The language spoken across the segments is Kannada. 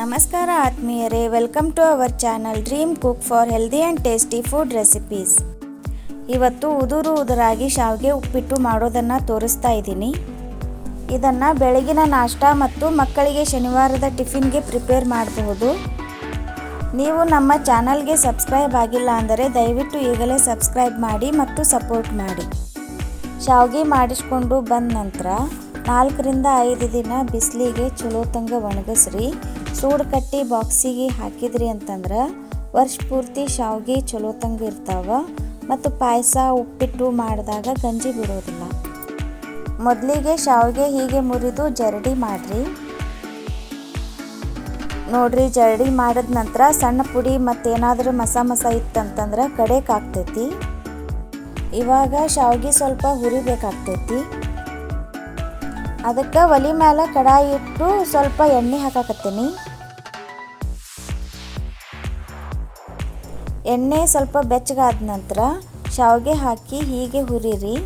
ನಮಸ್ಕಾರ ಆತ್ಮೀಯರೇ welcome to our channel dream cook for healthy and tasty food recipes ಇವತ್ತು ಉದುರು ಉದುರಾಗಿ ಶಾವಿಗೆ ಉಪ್ಪಿಟ್ಟು ಮಾಡೋದನ್ನು ತೋರಿಸ್ತಾ ಇದ್ದೀನಿ. ಇದನ್ನು ಬೆಳಗಿನ ನಾಷ್ಟ ಮತ್ತು ಮಕ್ಕಳಿಗೆ ಶನಿವಾರದ ಟಿಫಿನ್ಗೆ ಪ್ರಿಪೇರ್ ಮಾಡಬಹುದು. ನೀವು ನಮ್ಮ ಚಾನಲ್ಗೆ ಸಬ್ಸ್ಕ್ರೈಬ್ ಆಗಿಲ್ಲ ಅಂದರೆ ದಯವಿಟ್ಟು ಈಗಲೇ ಸಬ್ಸ್ಕ್ರೈಬ್ ಮಾಡಿ ಮತ್ತು ಸಪೋರ್ಟ್ ಮಾಡಿ. ಶಾವಿಗೆ ಮಾಡಿಸ್ಕೊಂಡು ಬಂದ ನಂತರ ನಾಲ್ಕರಿಂದ ಐದು ದಿನ ಬಿಸಿಲಿಗೆ ಚಲೋ ತಂಗ ಒಣಗಿಸ್ರಿ. ಸೂಡು ಕಟ್ಟಿ ಬಾಕ್ಸಿಗೆ ಹಾಕಿದ್ರಿ ಅಂತಂದ್ರೆ ವರ್ಷ ಪೂರ್ತಿ ಶಾವಿಗೆ ಚಲೋ ತಂಗ ಇರ್ತಾವ ಮತ್ತು ಪಾಯಸ ಉಪ್ಪಿಟ್ಟು ಮಾಡಿದಾಗ ಗಂಜಿ ಬಿಡೋದಿಲ್ಲ. ಮೊದಲಿಗೆ ಶಾವಿಗೆ ಹೀಗೆ ಮುರಿದು ಜರಡಿ ಮಾಡಿರಿ. ನೋಡ್ರಿ ಜರಡಿ ಮಾಡಿದ ನಂತರ ಸಣ್ಣ ಪುಡಿ ಮತ್ತೇನಾದರೂ ಮಸ ಮಸ ಇತ್ತಂತಂದ್ರೆ ಕಡೆಗೆ ಆಗ್ತೈತಿ ಇವಾಗ ಶಾವಿಗೆ ಸ್ವಲ್ಪ ಹುರಿಬೇಕಾಗ್ತೈತಿ. ಅದಕ್ಕೆ ಒಲಿ ಮೇಲೆ ಕಡಾಯಿ ಇಟ್ಟು ಸ್ವಲ್ಪ ಎಣ್ಣೆ ಹಾಕಾಕತ್ತೀನಿ. ಎಣ್ಣೆ ಸ್ವಲ್ಪ ಬೆಚ್ಚಗಾದ ನಂತರ ಶಾವಿಗೆ ಹಾಕಿ ಹೀಗೆ ಹುರಿರಿ.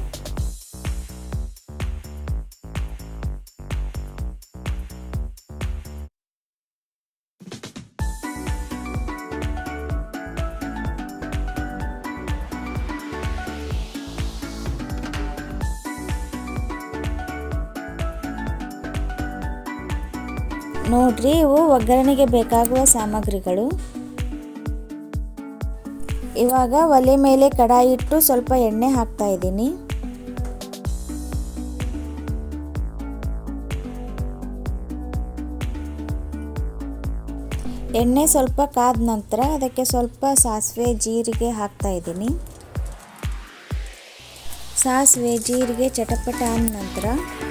ನೋಡ್ರಿ, ಇವು ಒಗ್ಗರಣೆಗೆ ಬೇಕಾಗುವ ಸಾಮಗ್ರಿಗಳು. ಇವಾಗ ಒಲೆ ಮೇಲೆ ಕಡಾಯಿ ಇಟ್ಟು ಸ್ವಲ್ಪ ಎಣ್ಣೆ ಹಾಕ್ತಾ ಇದ್ದೀನಿ. ಎಣ್ಣೆ ಸ್ವಲ್ಪ ಕಾದ ನಂತರ ಅದಕ್ಕೆ ಸ್ವಲ್ಪ ಸಾಸಿವೆ, ಜೀರಿಗೆ ಹಾಕ್ತಾ ಇದ್ದೀನಿ. ಸಾಸಿವೆ, ಜೀರಿಗೆ ಚಟಪಟ ಆದ ನಂತರ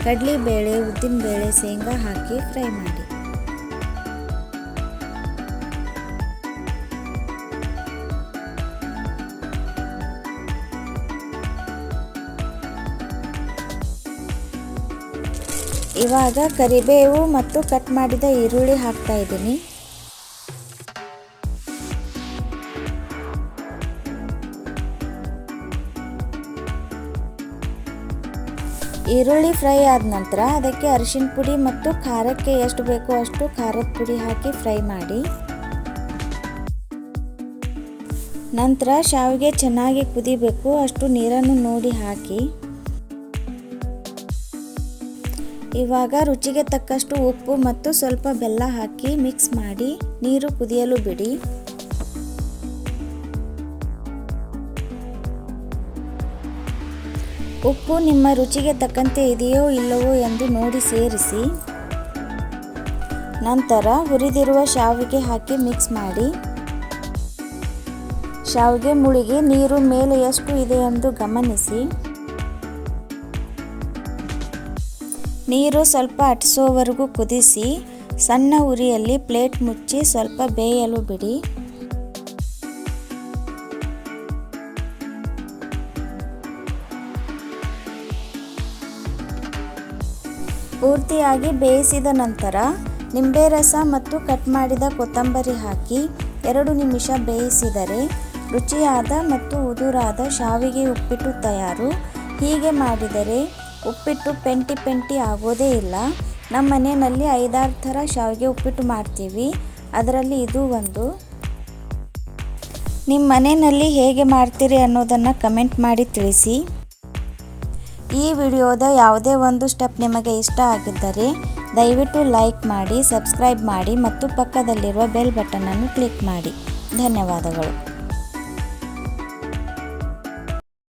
ಕಡಲೆಬೇಳೆ, ಉದ್ದಿನಬೇಳೆ, ಶೇಂಗಾ ಹಾಕಿ ಫ್ರೈ ಮಾಡಿ. ಇವಾಗ ಕರಿಬೇವು ಮತ್ತು ಕಟ್ ಮಾಡಿದ ಈರುಳ್ಳಿ ಹಾಕ್ತಾ ಇದ್ದೀನಿ. ಈರುಳ್ಳಿ ಫ್ರೈ ಆದ ನಂತರ ಅದಕ್ಕೆ ಅರಿಶಿನ ಪುಡಿ ಮತ್ತು ಖಾರಕ್ಕೆ ಎಷ್ಟು ಬೇಕೋ ಅಷ್ಟು ಖಾರದ ಪುಡಿ ಹಾಕಿ ಫ್ರೈ ಮಾಡಿ. ನಂತರ ಶಾವಿಗೆ ಚೆನ್ನಾಗಿ ಕುದಿಬೇಕು, ಅಷ್ಟು ನೀರನ್ನು ನೋಡಿ ಹಾಕಿ. ಇವಾಗ ರುಚಿಗೆ ತಕ್ಕಷ್ಟು ಉಪ್ಪು ಮತ್ತು ಸ್ವಲ್ಪ ಬೆಲ್ಲ ಹಾಕಿ ಮಿಕ್ಸ್ ಮಾಡಿ ನೀರು ಕುದಿಯಲು ಬಿಡಿ. ಉಪ್ಪು ನಿಮ್ಮ ರುಚಿಗೆ ತಕ್ಕಂತೆ ಇದೆಯೋ ಇಲ್ಲವೋ ಎಂದು ನೋಡಿ ಸೇರಿಸಿ. ನಂತರ ಹುರಿದಿರುವ ಶಾವಿಗೆ ಹಾಕಿ ಮಿಕ್ಸ್ ಮಾಡಿ. ಶಾವಿಗೆ ಮುಳುಗಿ ನೀರು ಮೇಲೆ ಎಷ್ಟು ಇದೆ ಎಂದು ಗಮನಿಸಿ. ನೀರು ಸ್ವಲ್ಪ ಅಟಿಸೋವರೆಗೂ ಕುದಿಸಿ, ಸಣ್ಣ ಉರಿಯಲ್ಲಿ ಪ್ಲೇಟ್ ಮುಚ್ಚಿ ಸ್ವಲ್ಪ ಬೇಯಲು ಬಿಡಿ. ಪೂರ್ತಿಯಾಗಿ ಬೇಯಿಸಿದ ನಂತರ ನಿಂಬೆ ರಸ ಮತ್ತು ಕಟ್ ಮಾಡಿದ ಕೊತ್ತಂಬರಿ ಹಾಕಿ ಎರಡು ನಿಮಿಷ ಬೇಯಿಸಿದರೆ ರುಚಿಯಾದ ಮತ್ತು ಉದುರಾದ ಶಾವಿಗೆ ಉಪ್ಪಿಟ್ಟು ತಯಾರು. ಹೀಗೆ ಮಾಡಿದರೆ ಉಪ್ಪಿಟ್ಟು ಪೆಂಟಿ ಪೆಂಟಿ ಆಗೋದೇ ಇಲ್ಲ. ನಮ್ಮ ಮನೆಯಲ್ಲಿ ಐದಾರು ಥರ ಶಾವಿಗೆ ಉಪ್ಪಿಟ್ಟು ಮಾಡ್ತೀವಿ. ಅದರಲ್ಲಿ ಇದು ಒಂದು. ನಿಮ್ಮ ಮನೆಯಲ್ಲಿ ಹೇಗೆ ಮಾಡ್ತೀರಿ ಅನ್ನೋದನ್ನು ಕಮೆಂಟ್ ಮಾಡಿ ತಿಳಿಸಿ. ಈ ವಿಡಿಯೋದ ಯಾವುದೇ ಒಂದು ಸ್ಟೆಪ್ ನಿಮಗೆ ಇಷ್ಟ ಆಗಿದ್ದರೆ ದಯವಿಟ್ಟು ಲೈಕ್ ಮಾಡಿ, ಸಬ್ಸ್ಕ್ರೈಬ್ ಮಾಡಿ ಮತ್ತು ಪಕ್ಕದಲ್ಲಿರುವ ಬೆಲ್ ಬಟನನ್ನು ಕ್ಲಿಕ್ ಮಾಡಿ. ಧನ್ಯವಾದಗಳು.